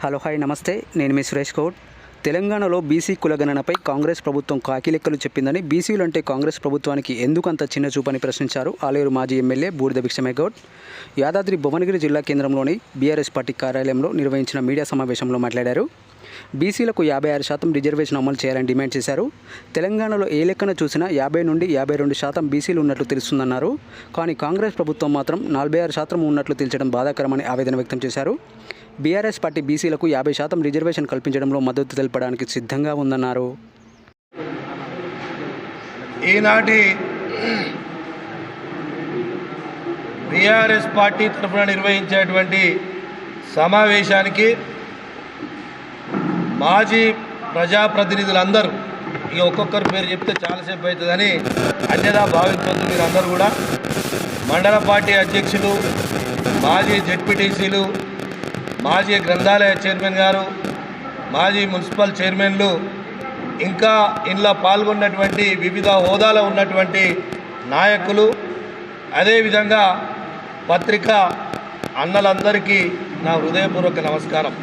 Hello hi నమస్తే. నేను మీ సురేష్ కౌడ్ తెలంగాణలో బీసీ కులగణనపై కాంగ్రెస్ ప్రభుత్వం కాకిలెక్కలు చెప్పిందని బీసీలు అంటే కాంగ్రెస్ ప్రభుత్వానికి ఎందుకు అంత చిన్న చూపని ప్రశ్నించారు ఆలేరు మాజీ ఎమ్మెల్యే బూడిద భిక్షమే గౌడ్. యాదాద్రి భువనగిరి జిల్లా కేంద్రంలోని బీఆర్ఎస్ పార్టీ కార్యాలయంలో నిర్వహించిన మీడియా సమావేశంలో మాట్లాడారు. బీసీలకు యాభై ఆరు శాతం రిజర్వేషన్ అమలు చేయాలని డిమాండ్ చేశారు. తెలంగాణలో ఏ లెక్కన చూసినా యాభై నుండి యాభై రెండు శాతం బీసీలు ఉన్నట్లు తెలుస్తుందన్నారు. కానీ కాంగ్రెస్ ప్రభుత్వం మాత్రం నలభై ఆరు శాతం ఉన్నట్లు తేల్చడం బాధాకరమని ఆవేదన వ్యక్తం చేశారు. బీఆర్ఎస్ పార్టీ బీసీలకు యాభై శాతం రిజర్వేషన్ కల్పించడంలో మద్దతు తెలపడానికి సిద్ధంగా ఉందన్నారు. ఈనాటి బీఆర్ఎస్ పార్టీ తరఫున నిర్వహించేటువంటి సమావేశానికి మాజీ ప్రజాప్రతినిధులందరూ ఇక ఒక్కొక్కరి పేరు చెప్తే చాలాసేపు అవుతుందని అన్యదా భావించవద్దు మీరు అందరూ కూడా. మండల పార్టీ అధ్యక్షులు మాజీ జెడ్పీటీసీలు మాజీ గ్రంథాలయ చైర్మన్ గారు మాజీ మున్సిపల్ చైర్మన్లు ఇంకా ఇందులో పాల్గొన్నటువంటి వివిధ హోదాలో ఉన్నటువంటి నాయకులు అదేవిధంగా పత్రిక అన్నలందరికీ నా హృదయపూర్వక నమస్కారం.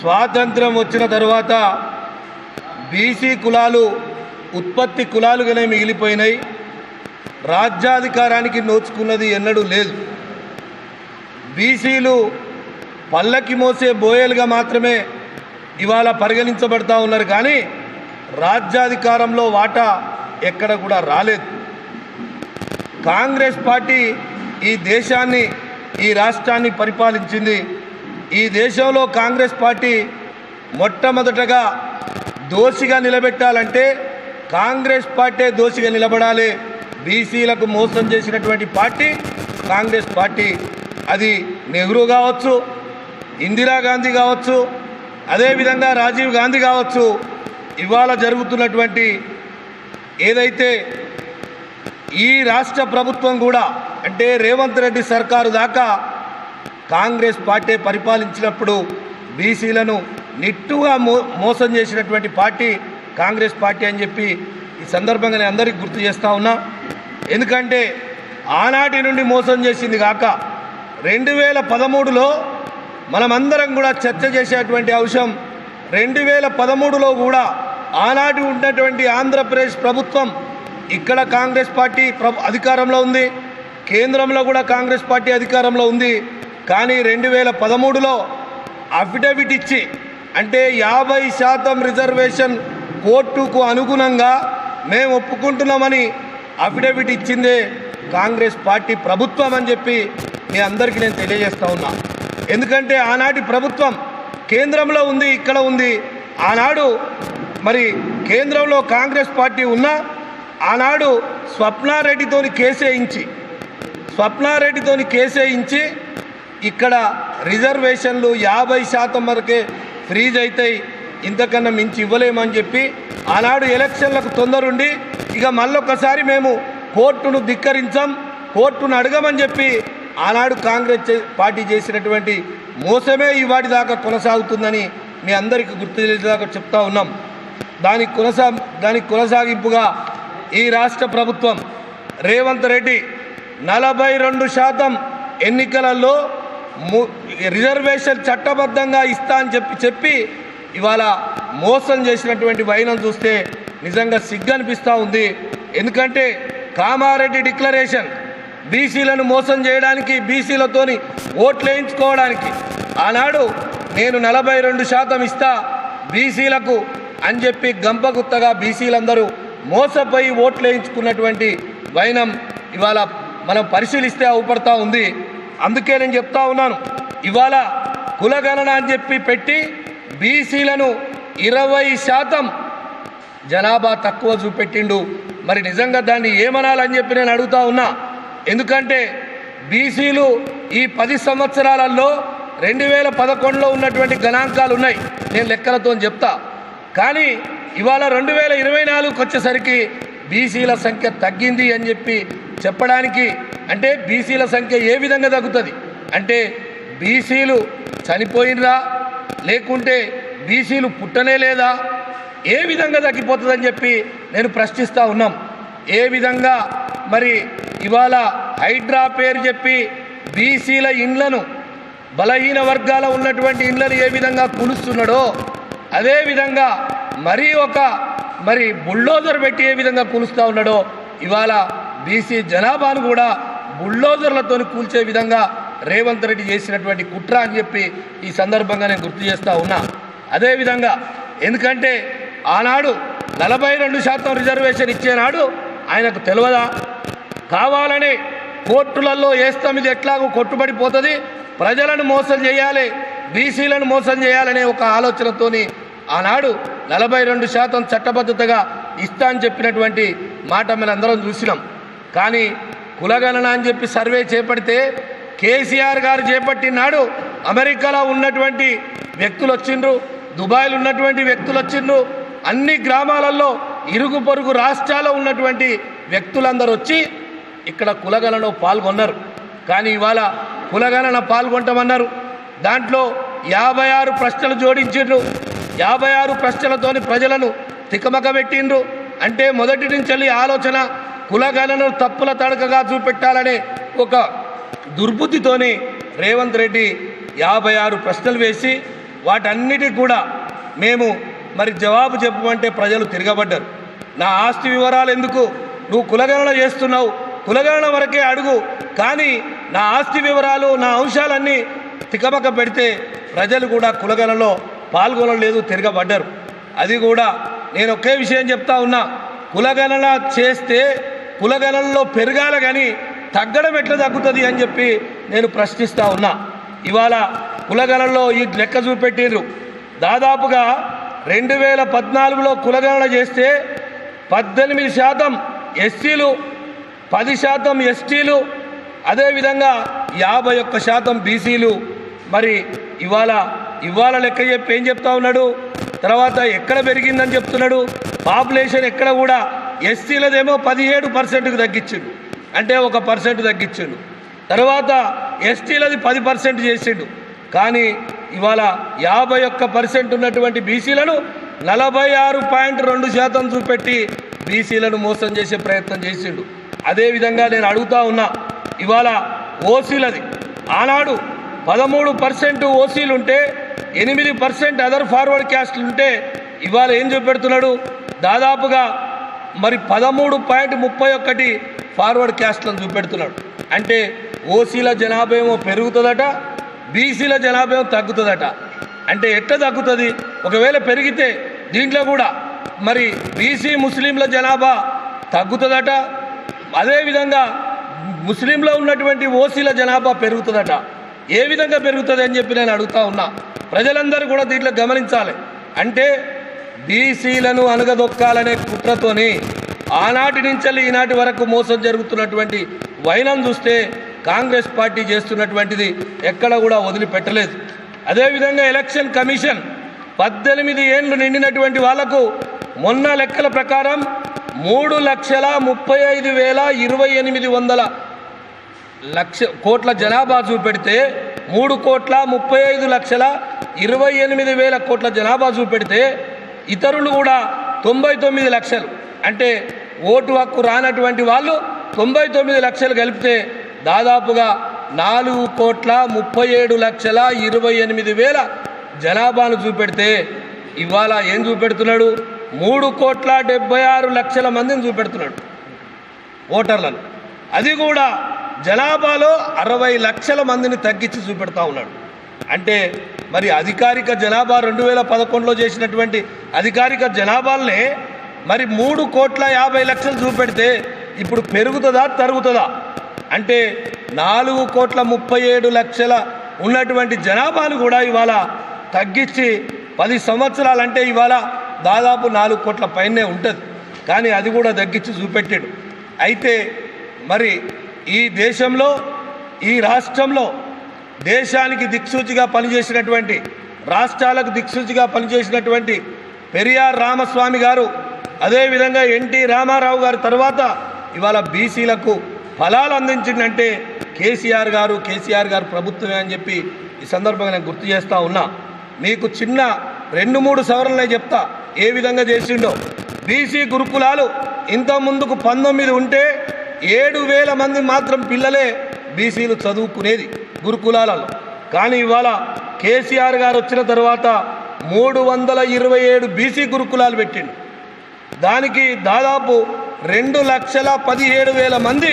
స్వాతంత్రం వచ్చిన తర్వాత బీసీ కులాలు ఉత్పత్తి కులాలుగానే మిగిలిపోయినాయి. రాజ్యాధికారానికి నోచుకున్నది ఎన్నడూ లేదు. బీసీలు పల్లకి మోసే బోయలుగా మాత్రమే ఇవాళ పరిగణించబడతా ఉన్నారు కానీ రాజ్యాధికారంలో వాటా ఎక్కడ కూడా రాలేదు. కాంగ్రెస్ పార్టీ ఈ దేశాన్ని ఈ రాష్ట్రాన్ని పరిపాలించింది. ఈ దేశంలో కాంగ్రెస్ పార్టీ మొట్టమొదటగా దోషిగా నిలబెట్టాలంటే కాంగ్రెస్ పార్టీ దోషిగా నిలబడాలి. బీసీలకు మోసం చేసినటువంటి పార్టీ కాంగ్రెస్ పార్టీ. అది నెహ్రూ కావచ్చు ఇందిరాగాంధీ కావచ్చు అదేవిధంగా రాజీవ్ గాంధీ కావచ్చు ఇవాళ జరుగుతున్నటువంటి ఏదైతే ఈ రాష్ట్ర ప్రభుత్వం కూడా అంటే రేవంత్ రెడ్డి సర్కారు దాకా కాంగ్రెస్ పార్టీ పరిపాలించినప్పుడు బీసీలను నిట్టుగా మో మోసం చేసినటువంటి పార్టీ కాంగ్రెస్ పార్టీ అని చెప్పి ఈ సందర్భంగా నేను అందరికీ గుర్తు చేస్తూ ఉన్నా. ఎందుకంటే ఆనాటి నుండి మోసం చేసింది కాక రెండు వేల పదమూడులో మనమందరం కూడా చర్చ చేసేటువంటి అంశం రెండు వేల పదమూడులో కూడా ఆనాటి ఉన్నటువంటి ఆంధ్రప్రదేశ్ ప్రభుత్వం ఇక్కడ కాంగ్రెస్ పార్టీ అధికారంలో ఉంది కేంద్రంలో కూడా కాంగ్రెస్ పార్టీ అధికారంలో ఉంది. కానీ రెండు వేల పదమూడులో అఫిడవిట్ ఇచ్చి అంటే యాభై శాతం రిజర్వేషన్ కోర్టుకు అనుగుణంగా మేము ఒప్పుకుంటున్నామని అఫిడవిట్ ఇచ్చిందే కాంగ్రెస్ పార్టీ ప్రభుత్వం అని చెప్పి మీ అందరికీ నేను తెలియజేస్తా ఉన్నా. ఎందుకంటే ఆనాటి ప్రభుత్వం కేంద్రంలో ఉంది ఇక్కడ ఉంది. ఆనాడు మరి కేంద్రంలో కాంగ్రెస్ పార్టీ ఉన్నా ఆనాడు స్వప్నారెడ్డితోని కేసేయించి స్వప్నారెడ్డితోని కేసేయించి ఇక్కడ రిజర్వేషన్లు యాభై శాతం వరకే ఫ్రీజ్ అవుతాయి ఇంతకన్నా మించి ఇవ్వలేమని చెప్పి ఆనాడు ఎలక్షన్లకు తొందరుండి ఇక మళ్ళొకసారి మేము కోర్టును ధిక్కరించాం కోర్టును అడగమని చెప్పి ఆనాడు కాంగ్రెస్ పార్టీ చేసినటువంటి మోసమే ఇవాటి దాకా కొనసాగుతుందని మీ అందరికీ గుర్తు తెలిసేదాకా చెప్తా ఉన్నాం. దానికి కొనసా దానికి కొనసాగింపుగా ఈ రాష్ట్ర ప్రభుత్వం రేవంత్ రెడ్డి నలభై రెండు శాతం ఎన్నికలలో ము- రిజర్వేషన్ చట్టబద్ధంగా ఇస్తా అని చెప్పి చెప్పి ఇవాళ మోసం చేసినటువంటి వైనం చూస్తే నిజంగా సిగ్గు అనిపిస్తూ ఉంది. ఎందుకంటే కామారెడ్డి డిక్లరేషన్ బీసీలను మోసం చేయడానికి బీసీలతోని ఓట్లు వేయించుకోవడానికి ఆనాడు నేను నలభై రెండు శాతం ఇస్తా బీసీలకు అని చెప్పి గంపగుత్తగా బీసీలందరూ మోసపోయి ఓట్లు వేయించుకున్నటువంటి వైనం ఇవాళ మనం పరిశీలిస్తే అవుపడతా ఉంది. అందుకే నేను చెప్తా ఉన్నాను ఇవాళ కులగణన అని చెప్పి పెట్టి బీసీలను ఇరవై శాతం జనాభా తక్కువ చూపెట్టిండు. మరి నిజంగా దాన్ని ఏమనాలని చెప్పి నేను అడుగుతా ఉన్నా ఎందుకంటే బీసీలు ఈ పది సంవత్సరాలలో రెండు వేల పదకొండులో ఉన్నటువంటి గణాంకాలు ఉన్నాయి. నేను లెక్కలతో చెప్తా. కానీ ఇవాళ రెండు వేల ఇరవై నాలుగుకి వచ్చేసరికి బీసీల సంఖ్య తగ్గింది అని చెప్పి చెప్పడానికి అంటే బీసీల సంఖ్య ఏ విధంగా తగ్గుతుంది? అంటే బీసీలు చనిపోయినరా? లేకుంటే బీసీలు పుట్టనే లేదా? ఏ విధంగా తగ్గిపోతుందని చెప్పి నేను ప్రశ్నిస్తూ ఉన్నాం. ఏ విధంగా మరి ఇవాళ హైడ్రా పేరు చెప్పి బీసీల ఇండ్లను బలహీన వర్గాల ఉన్నటువంటి ఇండ్లను ఏ విధంగా కూలుస్తున్నాడో అదేవిధంగా మరీ ఒక మరి బుల్డోజర్ పెట్టి ఏ విధంగా కూలుస్తూ ఉన్నాడో ఇవాళ బీసీ జనాభాను కూడా బుల్డోజర్లతో కూల్చే విధంగా రేవంత్ రెడ్డి చేసినటువంటి కుట్ర అని చెప్పి ఈ సందర్భంగా నేను గుర్తు చేస్తూ ఉన్నా. అదేవిధంగా ఎందుకంటే ఆనాడు నలభై రెండు శాతం రిజర్వేషన్ ఇచ్చేనాడు ఆయనకు తెలియదా కావాలని కోర్టులలో వేస్తాం. ఇది ఎట్లాగో కొట్టుబడిపోతుంది. ప్రజలను మోసం చేయాలి బీసీలను మోసం చేయాలనే ఒక ఆలోచనతోని ఆనాడు నలభై రెండు శాతం చట్టబద్ధతగా ఇస్తా అని చెప్పినటువంటి మాట మనం అందరం చూసినాం. కానీ కులగణన అని చెప్పి సర్వే చేపడితే కేసీఆర్ గారు చేపట్టినాడు. అమెరికాలో ఉన్నటువంటి వ్యక్తులు వచ్చిండ్రు దుబాయ్లో ఉన్నటువంటి వ్యక్తులు వచ్చిండ్రు. అన్ని గ్రామాలలో ఇరుగు పొరుగు రాష్ట్రాల్లో ఉన్నటువంటి వ్యక్తులందరూ వచ్చి ఇక్కడ కులగణలో పాల్గొన్నారు. కానీ ఇవాళ కులగణన పాల్గొంటామన్నారు. దాంట్లో యాభై ఆరు ప్రశ్నలు జోడించిండ్రు. యాభై ఆరు ప్రశ్నలతోని ప్రజలను తికమక పెట్టిండ్రు అంటే మొదటి నుంచి వెళ్ళి ఆలోచన కులగణను తప్పుల తడకగా చూపెట్టాలనే ఒక దుర్బుద్ధితోని రేవంత్ రెడ్డి యాభై ఆరు ప్రశ్నలు వేసి వాటన్నిటికి కూడా మేము మరి జవాబు చెప్పమంటే ప్రజలు తిరగబడ్డారు. నా ఆస్తి వివరాలు ఎందుకు? నువ్వు కులగణన చేస్తున్నావు. కులగణన వరకే అడుగు. కానీ నా ఆస్తి వివరాలు నా అంశాలన్నీ తికమక పెడితే ప్రజలు కూడా కులగణలో పాల్గొనలేదు తిరగబడ్డారు. అది కూడా నేను ఒకే విషయం చెప్తా ఉన్నా. కులగణన చేస్తే కులగణనలో పెరగాల కానీ తగ్గడం ఎట్లా తగ్గుతుంది అని చెప్పి నేను ప్రశ్నిస్తా ఉన్నా. ఇవాళ కులగణనలో ఈ లెక్క చూపెట్టిర్రు. దాదాపుగా రెండు వేల పద్నాలుగులో కులగణన చేస్తే పద్దెనిమిది శాతం ఎస్సీలు పది శాతం ఎస్టీలు అదేవిధంగా యాభై ఒక్క శాతం బీసీలు. మరి ఇవాళ ఇవాళ లెక్క చెప్పి ఏం చెప్తా ఉన్నాడు? తర్వాత ఎక్కడ పెరిగిందని చెప్తున్నాడు? పాపులేషన్ ఎక్కడ కూడా ఎస్సీలదేమో పదిహేడు పర్సెంట్కి తగ్గించిండు. అంటే ఒక పర్సెంట్ తగ్గించిండు. తర్వాత ఎస్టీలది పది పర్సెంట్ చేసిండు. కానీ ఇవాళ యాభై ఒక్క పర్సెంట్ ఉన్నటువంటి బీసీలను నలభై ఆరు పాయింట్ రెండు శాతం చూపెట్టి బీసీలను మోసం చేసే ప్రయత్నం చేసిండు. అదేవిధంగా నేను అడుగుతా ఉన్నా ఇవాళ ఓసీలది. ఆనాడు పదమూడు పర్సెంట్ ఓసీలు ఉంటే ఎనిమిది పర్సెంట్ అదర్ ఫార్వర్డ్ క్యాస్ట్లు ఉంటే ఇవాళ ఏం చూపెడుతున్నాడు దాదాపుగా మరి పదమూడు పాయింట్ ముప్పై ఒక్కటి ఫార్వర్డ్ క్యాస్ట్లను చూపెడుతున్నాడు. అంటే ఓసీల జనాభా ఏమో పెరుగుతుందట బీసీల జనాభా ఏమో తగ్గుతుందట. అంటే ఎట్లా తగ్గుతుంది? ఒకవేళ పెరిగితే దీంట్లో కూడా మరి బీసీ ముస్లింల జనాభా తగ్గుతుందట అదేవిధంగా ముస్లింలో ఉన్నటువంటి ఓసీల జనాభా పెరుగుతుందట. ఏ విధంగా పెరుగుతుంది అని చెప్పి నేను అడుగుతా ఉన్నా. ప్రజలందరూ కూడా దీంట్లో గమనించాలి. అంటే బీసీలను అనగదొక్కాలనే కుట్రతోని ఆనాటి నుంచి ఈనాటి వరకు మోసం జరుగుతున్నటువంటి వైనం చూస్తే కాంగ్రెస్ పార్టీ చేస్తున్నటువంటిది ఎక్కడ కూడా వదిలిపెట్టలేదు. అదేవిధంగా ఎలక్షన్ కమిషన్ పద్దెనిమిది ఏండ్లు నిండినటువంటి వాళ్ళకు మొన్న లెక్కల ప్రకారం మూడు లక్షల ముప్పై ఐదు వేల ఇరవై ఎనిమిది వందల లక్ష కోట్ల జనాభా చూపెడితే మూడు కోట్ల ముప్పై ఐదు లక్షల ఇరవై ఎనిమిది వేల కోట్ల జనాభా చూపెడితే ఇతరులు కూడా తొంభై తొమ్మిది లక్షలు. అంటే ఓటు హక్కు రానటువంటి వాళ్ళు తొంభై తొమ్మిది లక్షలు కలిపితే దాదాపుగా నాలుగు కోట్ల ముప్పై ఏడు లక్షల ఇరవై ఎనిమిది వేల జనాభాను చూపెడితే ఇవాళ ఏం చూపెడుతున్నాడు? మూడు కోట్ల డెబ్బై ఆరు లక్షల మందిని చూపెడుతున్నాడు ఓటర్లను. అది కూడా జనాభాలో అరవై లక్షల మందిని తగ్గించి చూపెడతా ఉన్నాడు. అంటే మరి అధికారిక జనాభా రెండు వేల పదకొండులో చేసినటువంటి అధికారిక జనాభాలనే మరి మూడు కోట్ల యాభై లక్షలు చూపెడితే ఇప్పుడు పెరుగుతుందా తరుగుతుందా? అంటే నాలుగు కోట్ల ముప్పై ఏడు లక్షల ఉన్నటువంటి జనాభాను కూడా ఇవాళ తగ్గించి పది సంవత్సరాలు అంటే ఇవాళ దాదాపు నాలుగు కోట్ల పైనే ఉంటుంది. కానీ అది కూడా తగ్గించి చూపెట్టాడు. అయితే మరి ఈ దేశంలో ఈ రాష్ట్రంలో దేశానికి దిక్సూచిగా పనిచేసినటువంటి రాష్ట్రాలకు దిక్సూచిగా పనిచేసినటువంటి పెరియార్ రామస్వామి గారు అదేవిధంగా ఎన్టీ రామారావు గారి తర్వాత ఇవాళ బీసీలకు ఫలాలు అందించిందంటే కేసీఆర్ గారు కేసీఆర్ గారు ప్రభుత్వమే అని చెప్పి ఈ సందర్భంగా నేను గుర్తు చేస్తూ ఉన్నా. మీకు చిన్న రెండు మూడు సవరణలే చెప్తా. ఏ విధంగా చేసిండో. బీసీ గురుకులాలు ఇంత ముందుకు పంతొమ్మిది ఉంటే ఏడు వేల మంది మాత్రం పిల్లలే బీసీలు చదువుకునేది గురుకులాలలో. కానీ ఇవాళ కేసీఆర్ గారు వచ్చిన తర్వాత మూడు వందల ఇరవై ఏడు బీసీ గురుకులాలు పెట్టిండు. దానికి దాదాపు రెండు లక్షల పదిహేడు వేల మంది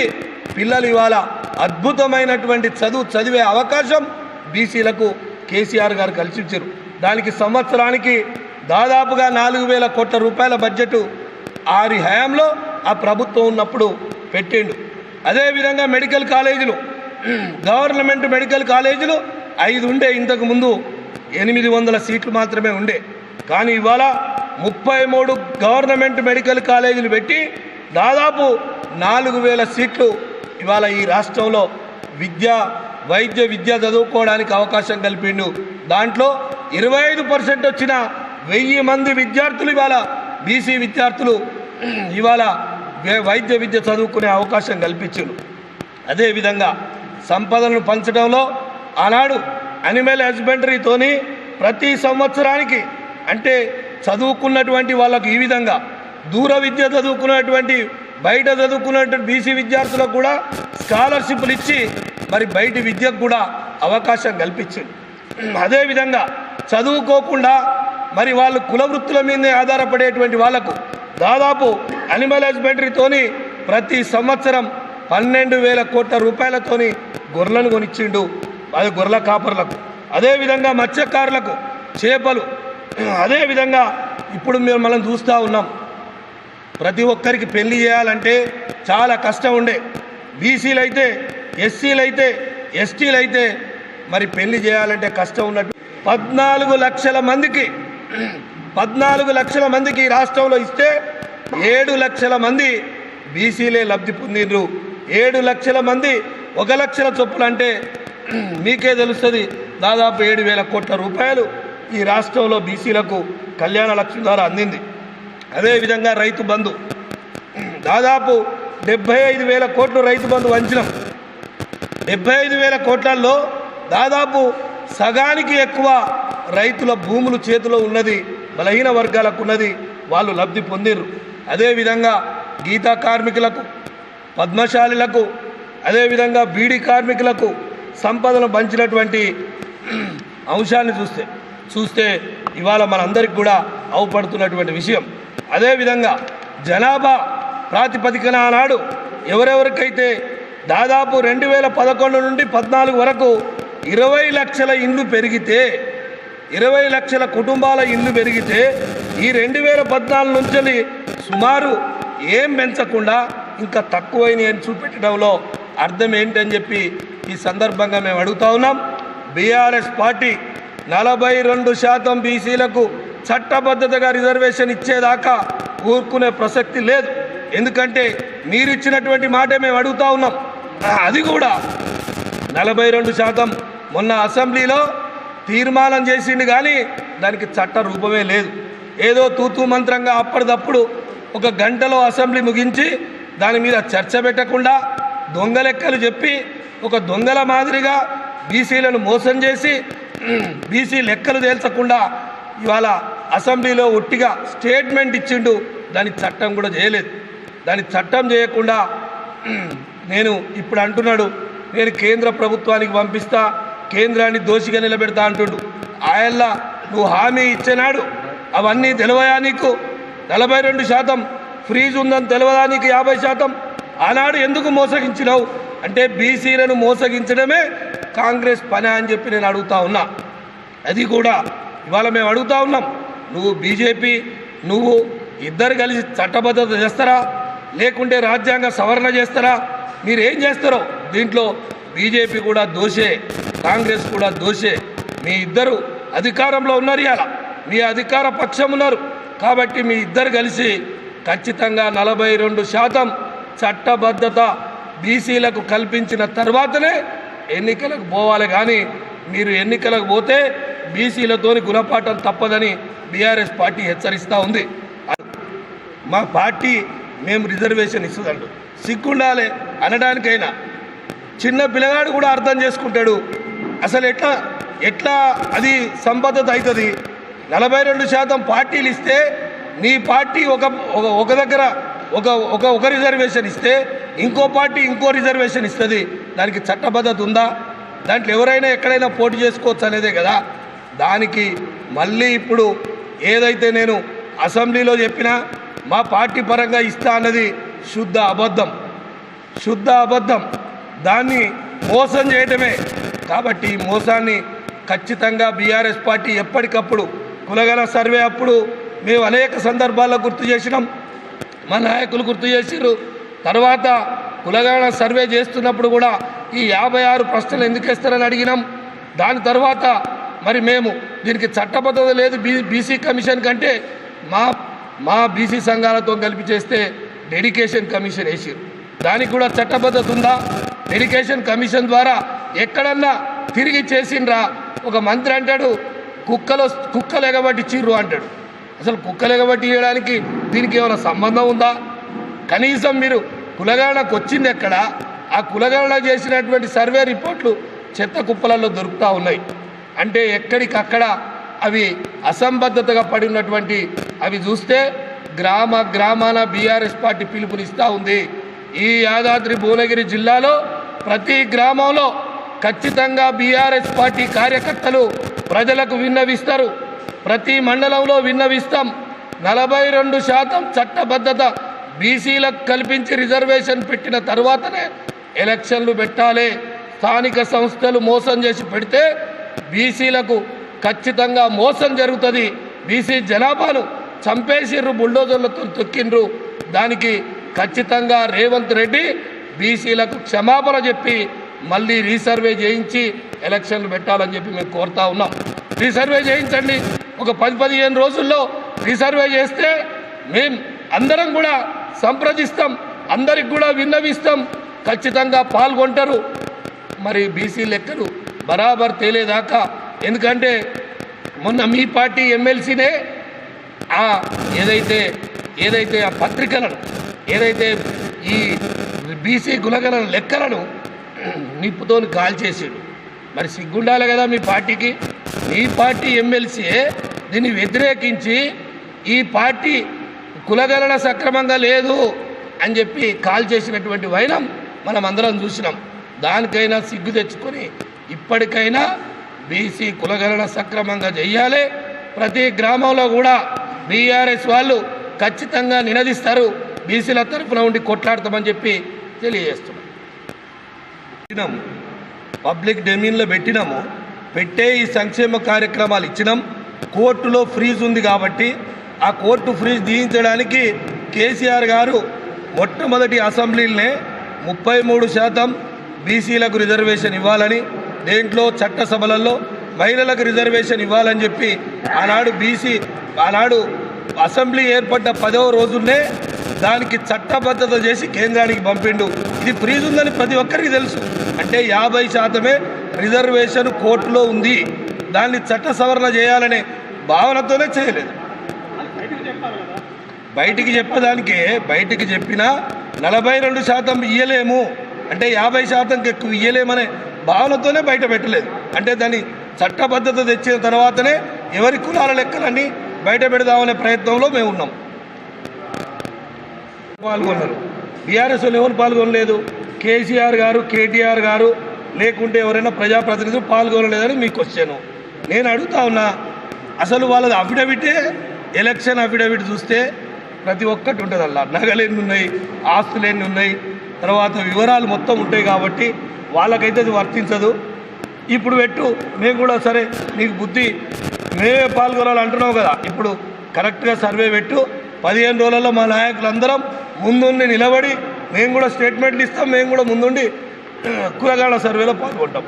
పిల్లలు ఇవాళ అద్భుతమైనటువంటి చదువు చదివే అవకాశం బీసీలకు కేసీఆర్ గారు కల్పించారు. దానికి సంవత్సరానికి దాదాపుగా నాలుగు వేల కోట్ల రూపాయల బడ్జెట్ ఆరి హయాంలో ఆ ప్రభుత్వం ఉన్నప్పుడు పెట్టిండు. అదేవిధంగా మెడికల్ కాలేజీలు గవర్నమెంట్ మెడికల్ కాలేజీలు ఐదు ఉండే ఇంతకుముందు ఎనిమిది వందల సీట్లు మాత్రమే ఉండే. కానీ ఇవాళ ముప్పై మూడు గవర్నమెంట్ మెడికల్ కాలేజీలు పెట్టి దాదాపు నాలుగు వేల సీట్లు ఇవాళ ఈ రాష్ట్రంలో విద్య వైద్య విద్య చదువుకోవడానికి అవకాశం కల్పిండు. దాంట్లో ఇరవై ఐదు పర్సెంట్ వచ్చిన వెయ్యి మంది విద్యార్థులు ఇవాళ బీసీ విద్యార్థులు ఇవాళ వైద్య విద్య చదువుకునే అవకాశం కల్పించారు. అదేవిధంగా సంపదలను పంచడంలో ఆనాడు అనిమల్ హస్బెండరీతోని ప్రతి సంవత్సరానికి అంటే చదువుకున్నటువంటి వాళ్ళకు ఈ విధంగా దూర విద్య చదువుకున్నటువంటి బయట చదువుకున్నటువంటి బీసీ విద్యార్థులకు కూడా స్కాలర్షిప్లు ఇచ్చి మరి బయటి విద్యకు కూడా అవకాశం కల్పించింది అదేవిధంగా చదువుకోకుండా మరి వాళ్ళు కుల వృత్తుల మీదే ఆధారపడేటువంటి వాళ్ళకు దాదాపు అనిమల్ హస్బెండరీతోని ప్రతి సంవత్సరం పన్నెండు వేల కోట్ల రూపాయలతోని గొర్రెలను కొనిచ్చిండు. అది గొర్రెల కాపర్లకు. అదేవిధంగా మత్స్యకారులకు చేపలు. అదేవిధంగా ఇప్పుడు మేము మనం చూస్తూ ఉన్నాం. ప్రతి ఒక్కరికి పెళ్ళి చేయాలంటే చాలా కష్టం ఉండే. బీసీలు అయితే ఎస్సీలు అయితే ఎస్టీలు అయితే మరి పెళ్ళి చేయాలంటే కష్టం ఉన్నట్టు పద్నాలుగు లక్షల మందికి పద్నాలుగు లక్షల మందికి రాష్ట్రంలో ఇస్తే ఏడు లక్షల మంది బీసీలే లబ్ధి పొందిండ్రు. ఏడు లక్షల మంది ఒక లక్షల చొప్పులు అంటే మీకే తెలుస్తుంది. దాదాపు ఏడు వేల కోట్ల రూపాయలు ఈ రాష్ట్రంలో బీసీలకు కళ్యాణ లక్ష్మి ద్వారా అందింది. అదేవిధంగా రైతు బంధు. దాదాపు డెబ్బై ఐదు వేల కోట్లు రైతు బంధు వంచినాం. డెబ్బై ఐదు వేల కోట్లలో దాదాపు సగానికి ఎక్కువ రైతుల భూములు చేతిలో ఉన్నది బలహీన వర్గాలకు ఉన్నది వాళ్ళు లబ్ధి పొందిర్రు. అదేవిధంగా గీతా కార్మికులకు పద్మశాలులకు అదేవిధంగా బీడీ కార్మికులకు సంపదను పంచినటువంటి అంశాన్ని చూస్తే చూస్తే ఇవాళ మనందరికి కూడా అవపడుతున్నటువంటి విషయం. అదేవిధంగా జనాభా ప్రాతిపదికన ఆనాడు ఎవరెవరికైతే దాదాపు రెండు వేల పదకొండు నుండి పద్నాలుగు వరకు ఇరవై లక్షల ఇండ్లు పెరిగితే ఇరవై లక్షల కుటుంబాల ఇల్లు పెరిగితే ఈ రెండు వేల పద్నాలుగు నుంచి సుమారు ఏం పెంచకుండా ఇంకా తక్కువైన అని చూపెట్టడంలో అర్థం ఏంటని చెప్పి ఈ సందర్భంగా మేము అడుగుతా ఉన్నాం. బీఆర్ఎస్ పార్టీ నలభై రెండు శాతం బీసీలకు చట్టబద్ధతగా రిజర్వేషన్ ఇచ్చేదాకా ఊరుకునే ప్రసక్తి లేదు. ఎందుకంటే మీరు ఇచ్చినటువంటి మాటే మేము అడుగుతా ఉన్నాం. అది కూడా నలభై రెండు శాతం మొన్న అసెంబ్లీలో తీర్మానం చేసిండు కానీ దానికి చట్ట రూపమే లేదు. ఏదో తూతూ మంత్రంగా అప్పటిదప్పుడు ఒక గంటలో అసెంబ్లీ ముగించి దాని మీద చర్చ పెట్టకుండా దొంగ లెక్కలు చెప్పి ఒక దొంగల మాదిరిగా బీసీలను మోసం చేసి బీసీ లెక్కలు తేల్చకుండా ఇవాళ అసెంబ్లీలో ఒట్టిగా స్టేట్మెంట్ ఇచ్చిండు. దాని చట్టం కూడా చేయలేదు. దాని చట్టం చేయకుండా నేను ఇప్పుడు అంటున్నాడు నేను కేంద్ర ప్రభుత్వానికి పంపిస్తా కేంద్రాన్ని దోషిగా నిలబెడతా అంటుండు. ఆయల్లా నువ్వు హామీ ఇచ్చినాడు. అవన్నీ తెలివయా నీకు? నలభై రెండు శాతం ఫ్రీజ్ ఉందని తెలియదా నీకు యాభై శాతం? ఆనాడు ఎందుకు మోసగించినావు? అంటే బీసీలను మోసగించడమే కాంగ్రెస్ పని అని చెప్పి నేను అడుగుతా ఉన్నా. అది కూడా ఇవాళ మేము అడుగుతా ఉన్నాం. నువ్వు బీజేపీ నువ్వు ఇద్దరు కలిసి చట్టబద్ధత చేస్తారా? లేకుంటే రాజ్యాంగ సవరణ చేస్తారా? మీరు ఏం చేస్తారో? దీంట్లో బీజేపీ కూడా దోషే. కాంగ్రెస్ కూడా దోషే. మీ ఇద్దరు అధికారంలో ఉన్నారు ఇలా మీ అధికార పక్షం ఉన్నారు. కాబట్టి మీ ఇద్దరు కలిసి ఖచ్చితంగా నలభై రెండు శాతం చట్టబద్ధత బీసీలకు కల్పించిన తర్వాతనే ఎన్నికలకు పోవాలి. కానీ మీరు ఎన్నికలకు పోతే బీసీలతోని గుణపాఠం తప్పదని బీఆర్ఎస్ పార్టీ హెచ్చరిస్తూ ఉంది. మా పార్టీ మేము రిజర్వేషన్ ఇస్తుందండు సిగ్గుండాలి అనడానికైనా. చిన్న పిల్లగాడు కూడా అర్థం చేసుకుంటాడు. అసలు ఎట్లా ఎట్లా అది సంబద్ధత అవుతుంది? నలభై రెండు శాతం పార్టీలు ఇస్తే నీ పార్టీ ఒక ఒక- దగ్గర ఒక ఒక ఒక రిజర్వేషన్ ఇస్తే ఇంకో పార్టీ ఇంకో రిజర్వేషన్ ఇస్తుంది. దానికి చట్టబద్ధత ఉందా? దాంట్లో ఎవరైనా ఎక్కడైనా పోటీ చేసుకోవచ్చు అనేదే కదా. దానికి మళ్ళీ ఇప్పుడు ఏదైతే నేను అసెంబ్లీలో చెప్పినా మా పార్టీ పరంగా ఇస్తా అన్నది శుద్ధ అబద్ధం. శుద్ధ అబద్ధం. దాన్ని మోసం చేయటమే కాబట్టి ఈ మోసాన్ని ఖచ్చితంగా బీఆర్ఎస్ పార్టీ ఎప్పటికప్పుడు కులగల సర్వే అప్పుడు మేము అనేక సందర్భాల్లో గుర్తు చేసినాం. మా నాయకులు గుర్తు చేసిర్రు. తర్వాత కులగణ సర్వే చేస్తున్నప్పుడు కూడా ఈ యాభై ఆరు ప్రశ్నలు ఎందుకు వేస్తారని అడిగినాం. దాని తర్వాత మరి మేము దీనికి చట్టబద్ధత లేదు. బీ బీసీ కమిషన్ కంటే మా మా బీసీ సంఘాలతో కలిపి చేస్తే డెడికేషన్ కమిషన్ వేసిరు దానికి కూడా చట్టబద్ధత ఉందా? డెడికేషన్ కమిషన్ ద్వారా ఎక్కడన్నా తిరిగి చేసిండ్రా? ఒక మంత్రి అంటాడు కుక్కలు కుక్కలు ఎగబట్టి చీర్రు అంటాడు. అసలు కుక్కలు ఎగబట్టి ఇవ్వడానికి దీనికి ఏమైనా సంబంధం ఉందా? కనీసం మీరు కులగణకు వచ్చింది ఎక్కడ? ఆ కులగణన చేసినటువంటి సర్వే రిపోర్ట్లు చెత్త కుప్పలలో దొరుకుతూ ఉన్నాయి. అంటే ఎక్కడికక్కడ అవి అసంబద్ధతగా పడి ఉన్నటువంటి అవి చూస్తే గ్రామ గ్రామాన బీఆర్ఎస్ పార్టీ పిలుపునిస్తూ ఉంది. ఈ యాదాద్రి భువనగిరి జిల్లాలో ప్రతి గ్రామంలో ఖచ్చితంగా బీఆర్ఎస్ పార్టీ కార్యకర్తలు ప్రజలకు విన్నవిస్తారు. ప్రతి మండలంలో విన్నవిస్తాం. నలభై రెండు శాతం చట్టబద్ధత బీసీలకు కల్పించి రిజర్వేషన్ పెట్టిన తర్వాతనే ఎలక్షన్లు పెట్టాలి. స్థానిక సంస్థలు మోసం చేసి పెడితే బీసీలకు ఖచ్చితంగా మోసం జరుగుతుంది. బీసీ జనాభాను చంపేసిర్రు బుల్డోజర్లతో తొక్కిండ్రు. దానికి ఖచ్చితంగా రేవంత్ రెడ్డి బీసీలకు క్షమాపణ చెప్పి మళ్ళీ రీసర్వే చేయించి ఎలక్షన్లు పెట్టాలని చెప్పి మేము కోరుతా ఉన్నాం. రీసర్వే చేయించండి. ఒక పది పదిహేను రోజుల్లో రీసర్వే చేస్తే మేం అందరం కూడా సంప్రదిస్తాం. అందరికి కూడా విన్నవిస్తాం. ఖచ్చితంగా పాల్గొంటారు. మరి బీసీ లెక్కలు బరాబర్ తేలేదాకా ఎందుకంటే మొన్న మీ పార్టీ ఎమ్మెల్సీనే ఆ ఏదైతే ఏదైతే ఆ పత్రికలను ఏదైతే ఈ బీసీ గులగల లెక్కలను నిప్పుతోని కాల్చేసాడు మరి సిగ్గుండాలి కదా మీ పార్టీకి? మీ పార్టీ ఎమ్మెల్సీ దీన్ని వ్యతిరేకించి ఈ పార్టీ కులగణన సక్రమంగా లేదు అని చెప్పి కాల్ చేసినటువంటి వైనం మనం అందరం చూసినాం. దానికైనా సిగ్గు తెచ్చుకొని ఇప్పటికైనా బీసీ కులగణన సక్రమంగా చెయ్యాలి ప్రతి గ్రామంలో కూడా బీఆర్ఎస్ వాళ్ళు ఖచ్చితంగా నినదిస్తారు. బీసీల తరఫున ఉండి కొట్లాడతామని చెప్పి తెలియజేస్తున్నాం. పెట్టినాము. పబ్లిక్ డొమైన్లో పెట్టినాము. పెట్టే ఈ సంక్షేమ కార్యక్రమాలు ఇచ్చినాం. కోర్టులో ఫ్రీజ్ ఉంది కాబట్టి ఆ కోర్టు ఫ్రీజ్ దీయించడానికి కేసీఆర్ గారు మొట్టమొదటి అసెంబ్లీలనే ముప్పై మూడు శాతం బీసీలకు రిజర్వేషన్ ఇవ్వాలని దేంట్లో చట్టసభలలో మహిళలకు రిజర్వేషన్ ఇవ్వాలని చెప్పి ఆనాడు బీసీ ఆనాడు అసెంబ్లీ ఏర్పడ్డ పదవ రోజునే దానికి చట్టబద్ధత చేసి కేంద్రానికి పంపిండు. ఇది ఫ్రీజ్ ఉందని ప్రతి ఒక్కరికి తెలుసు. అంటే యాభై శాతమే రిజర్వేషన్ కోర్టులో ఉంది. దాన్ని చట్ట సవరణ చేయాలనే భావనతోనే చేయలేదు. బయటికి చెప్పడానికి బయటికి చెప్పినా నలభై రెండు శాతం ఇయ్యలేము. అంటే యాభై శాతంకి ఎక్కువ ఇయ్యలేమనే భావనతోనే బయట పెట్టలేదు. అంటే దాన్ని చట్టబద్ధత తెచ్చిన తర్వాతనే ఎవరి కులాల లెక్కలన్నీ బయట పెడదామనే ప్రయత్నంలో మేము ఉన్నాం. పాల్గొన్నారు. బీఆర్ఎస్ వాళ్ళు ఎవరు పాల్గొనలేదు? కేసీఆర్ గారు కేటీఆర్ గారు లేకుంటే ఎవరైనా ప్రజాప్రతినిధులు పాల్గొనలేదని మీకు వచ్చాను నేను అడుగుతా ఉన్నా అసలు వాళ్ళది అఫిడవిటే ఎలక్షన్ అఫిడవిట్ చూస్తే ప్రతి ఒక్కటి ఉంటుంది అలా నగలు ఎన్ని ఉన్నాయి ఆస్తులు ఎన్ని ఉన్నాయి తర్వాత వివరాలు మొత్తం ఉంటాయి కాబట్టి వాళ్ళకైతే అది వర్తించదు. ఇప్పుడు పెట్టు మేము కూడా సరే నీకు బుద్ధి మేమే పాల్గొనాలి అంటున్నావు కదా. ఇప్పుడు కరెక్ట్గా సర్వే పెట్టు పదిహేను రోజులలో మా నాయకులందరం ముందుండి నిలబడి మేము కూడా స్టేట్మెంట్లు ఇస్తాం మేము కూడా ముందుండి కులగాళ్ళ సర్వేలో పాల్గొంటాం.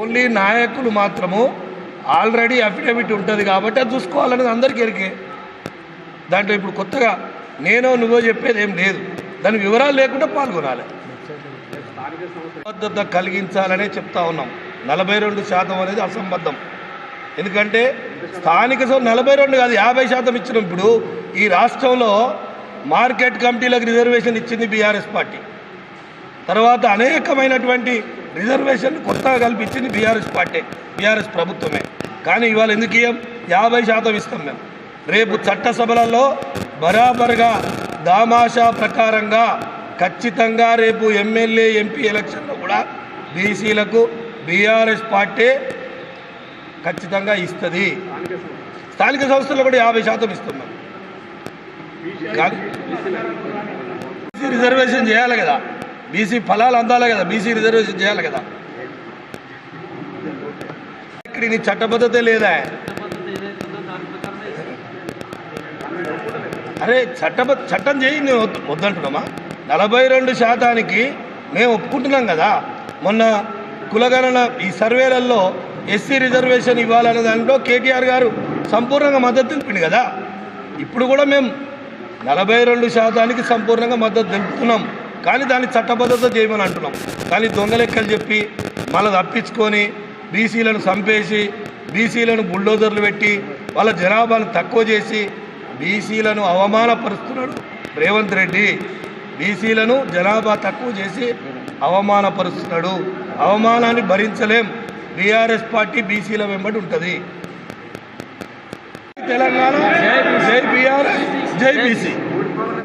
ఓన్లీ నాయకులు మాత్రము ఆల్రెడీ అఫిడవిట్ ఉంటుంది కాబట్టి అది చూసుకోవాలనేది అందరికీ ఎరికే. దాంట్లో ఇప్పుడు కొత్తగా నేనో నువ్వో చెప్పేది ఏం లేదు. దాని వివరాలు లేకుండా పాల్గొనాలి. అసంబద్ధత కలిగించాలనే చెప్తా ఉన్నాం. నలభై రెండు శాతం అనేది అసంబద్ధం. ఎందుకంటే స్థానిక సం- నలభై రెండు కాదు యాభై శాతం ఇచ్చిన ఇప్పుడు ఈ రాష్ట్రంలో మార్కెట్ కమిటీలకు రిజర్వేషన్ ఇచ్చింది బీఆర్ఎస్ పార్టీ. తర్వాత అనేకమైనటువంటి రిజర్వేషన్ కొత్తగా కల్పించింది బీఆర్ఎస్ పార్టీ బీఆర్ఎస్ ప్రభుత్వమే. కానీ ఇవాళ ఎందుకు ఇయ్యం? యాభై శాతం ఇస్తాం మేము. రేపు చట్టసభలలో బరాబర్గా దామాషా ప్రకారంగా ఖచ్చితంగా రేపు ఎమ్మెల్యే ఎంపీ ఎలక్షన్లో కూడా బీసీలకు బీఆర్ఎస్ పార్టీ ఖచ్చితంగా ఇస్తుంది. స్థానిక సంస్థల్లో కూడా యాభై శాతం ఇస్తున్నాం బీసీ రిజర్వేషన్ చేయాలి కదా. బీసీ ఫలాలు అందాలి కదా. బీసీ రిజర్వేషన్ చేయాలి కదా. ఇక్కడ నీ చట్టబద్ధత లేదా? అరే చట్టబద్ధ చట్టం చేయి నేను వద్దంటున్నామా? నలభై రెండు శాతానికి మేము ఒప్పుకుంటున్నాం కదా. మొన్న కులగణన ఈ సర్వేలలో ఎస్సీ రిజర్వేషన్ ఇవ్వాలనే దాంట్లో కేటీఆర్ గారు సంపూర్ణంగా మద్దతు తెలిపింది కదా. ఇప్పుడు కూడా మేము నలభై రెండు శాతానికి సంపూర్ణంగా మద్దతు తెలుపుతున్నాం. కానీ దాన్ని చట్టబద్ధత చేయమని అంటున్నాం. కానీ దొంగ లెక్కలు చెప్పి మళ్ళీ తప్పించుకొని బీసీలను చంపేసి బీసీలను బుల్డోజర్లు పెట్టి వాళ్ళ జనాభాను తక్కువ చేసి బీసీలను అవమానపరుస్తున్నాడు రేవంత్ రెడ్డి. బీసీలను జనాభా తక్కువ చేసి అవమానపరుస్తున్నాడు. అవమానాన్ని భరించలేం. బీఆర్ఎస్ పార్టీ బీసీల వెంబడి ఉంటుంది. తెలంగాణ జై బీఆర్ జై బీసీ.